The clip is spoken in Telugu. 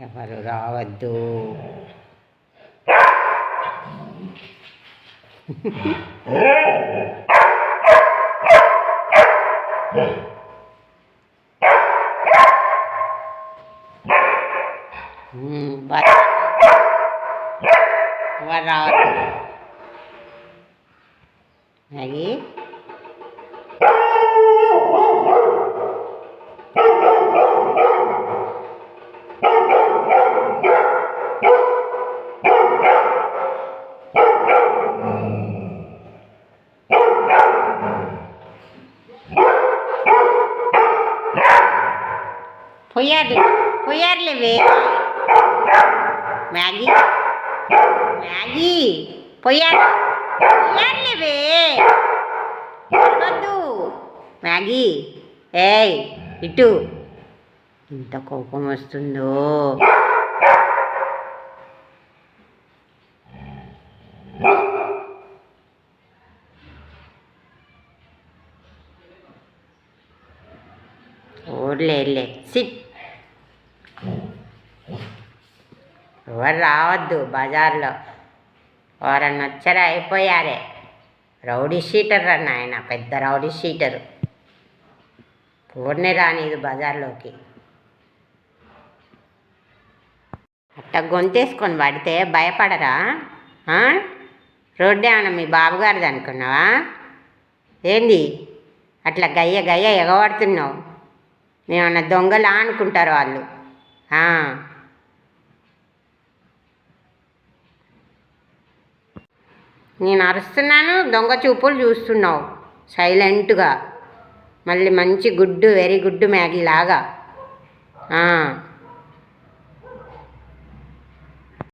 వారు రావద్దు ఉమ్, వారు వారు రావద్దు మ్యాగీ పోయారు పోయారులేవే మ్యాగీ మ్యాగీ పోయారు పోయారులేవే వద్దు మ్యాగీ ఏయ్ ఇటు. ఇంత కోపం వస్తుందో. ఓర్లేర్లే సిట్. ఎవరు రావద్దు బజార్లో. ఎవరన్నా వచ్చారా? అయిపోయారే. రౌడీ షీటర్ అన్న ఆయన పెద్ద రౌడీ షీటరు. పూర్ణి రానిది బజార్లోకి. అట్ట గొంతేసుకొని పడితే భయపడరా? రోడ్డు ఏమన్నా మీ బాబుగారిది అనుకున్నావా? ఏంది? అట్లా గయ్య గయ్య ఎగబడుతున్నావు. మేమన్నా దొంగలా అనుకుంటారు వాళ్ళు. నేను అరుస్తున్నాను దొంగ చూపులు చూస్తున్నావు. సైలెంట్గా. మళ్ళీ మంచి గుడ్డు వెరీ గుడ్ మ్యాగీ లాగా.